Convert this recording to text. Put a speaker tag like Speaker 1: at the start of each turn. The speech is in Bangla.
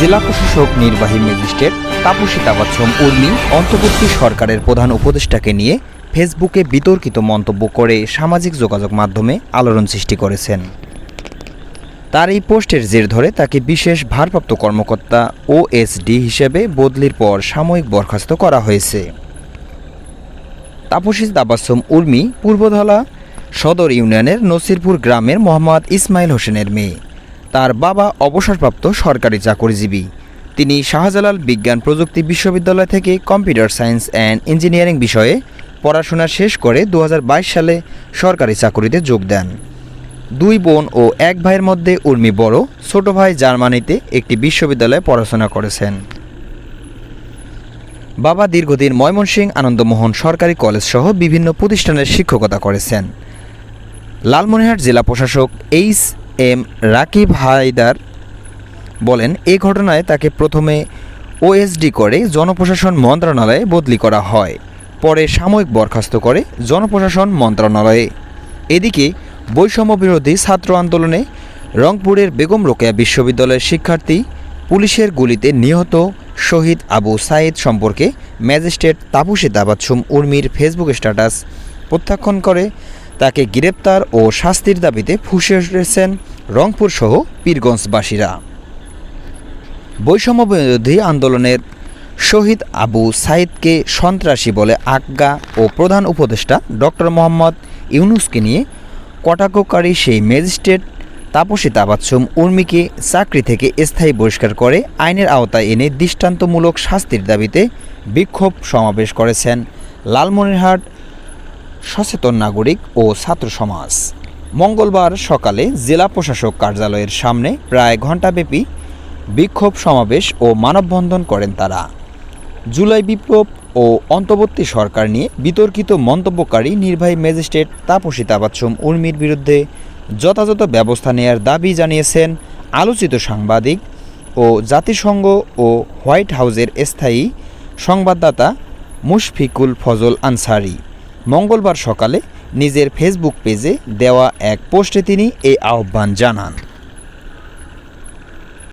Speaker 1: জেলা প্রশাসক, নির্বাহী ম্যাজিস্ট্রেট তাপসী তাবাচ্ছম উর্মি অন্তর্বর্তী সরকারের প্রধান উপদেষ্টাকে নিয়ে ফেসবুকে বিতর্কিত মন্তব্য করে সামাজিক যোগাযোগ মাধ্যমে আলোড়ন সৃষ্টি করেছেন। তার এই পোস্টের জের ধরে তাকে বিশেষ ভারপ্রাপ্ত কর্মকর্তা ওএসডি হিসেবে বদলির পর সাময়িক বরখাস্ত করা হয়েছে। তাপসী তাবাসম উর্মি পূর্বধলা সদর ইউনিয়নের নসিরপুর গ্রামের মোহাম্মদ ইসমাইল হোসেনের মেয়ে। তার বাবা অবসরপ্রাপ্ত সরকারি চাকরিজীবী। তিনি শাহজালাল বিজ্ঞান প্রযুক্তি বিশ্ববিদ্যালয় থেকে কম্পিউটার সায়েন্স অ্যান্ড ইঞ্জিনিয়ারিং বিষয়ে পড়াশোনা শেষ করে দু হাজার বাইশ সালে সরকারি চাকরিতে যোগ দেন। দুই বোন ও এক ভাইয়ের মধ্যে উর্মি বড়, ছোট ভাই জার্মানিতে একটি বিশ্ববিদ্যালয়ে পড়াশোনা করেছেন। বাবা দীর্ঘদিন ময়মনসিংহ আনন্দমোহন সরকারি কলেজ সহ বিভিন্ন প্রতিষ্ঠানের শিক্ষকতা করেছেন। লালমনিরহাট জেলা প্রশাসক এইচ এম রাকিব হায়দার বলেন এই ঘটনায় তাকে প্রথমে ওএসডি করে জনপ্রশাসন মন্ত্রণালয়ে বদলি করা হয়, পরে সাময়িক বরখাস্ত করে জনপ্রশাসন মন্ত্রণালয়ে। এদিকে বৈষম্য বিরোধী ছাত্র আন্দোলনে রংপুরের বেগম রোকেয়া বিশ্ববিদ্যালয়ের শিক্ষার্থী পুলিশের গুলিতে নিহত শহীদ আবু সাইদ সম্পর্কে ম্যাজিস্ট্রেট তাপুসী তাবাচ্ছুম উর্মির ফেসবুক স্ট্যাটাস প্রত্যাখ্যান করে। তাকে গ্রেপ্তার ও শাস্তির দাবিতে ফুসে উঠেছেন রংপুর সহ পীরগঞ্জবাসীরা। বৈষম্য বিরোধী আন্দোলনের শহীদ আবু সাইদকে সন্ত্রাসী বলে আজ্ঞা ও প্রধান উপদেষ্টা ডক্টর মোহাম্মদ ইউনুসকে নিয়ে কটাক্ষকারী সেই ম্যাজিস্ট্রেট তাপসী তাবাচ্ছুম উর্মিকে চাকরি থেকে স্থায়ী বহিষ্কার করে আইনের আওতায় এনে দৃষ্টান্তমূলক শাস্তির দাবিতে বিক্ষোভ সমাবেশ করেছেন লালমনিরহাট সচেতন নাগরিক ও ছাত্র সমাজ। মঙ্গলবার সকালে জেলা প্রশাসক কার্যালয়ের সামনে প্রায় ঘণ্টাব্যাপী বিক্ষোভ সমাবেশ ও মানববন্ধন করেন তারা। জুলাই বিপ্লব ও অন্তর্বর্তী সরকার নিয়ে বিতর্কিত মন্তব্যকারী নির্বাহী ম্যাজিস্ট্রেট তাপসী তাবাচ্ছুম উর্মির বিরুদ্ধে যথাযথ ব্যবস্থা নেয়ার দাবি জানিয়েছেন আলোচিত সাংবাদিক ও জাতিসংঘ ও হোয়াইট হাউসের স্থায়ী সংবাদদাতা মুশফিকুল ফজল আনসারি। মঙ্গলবার সকালে নিজের ফেসবুক পেজে দেওয়া এক পোস্টে তিনি এই আহ্বান জানান।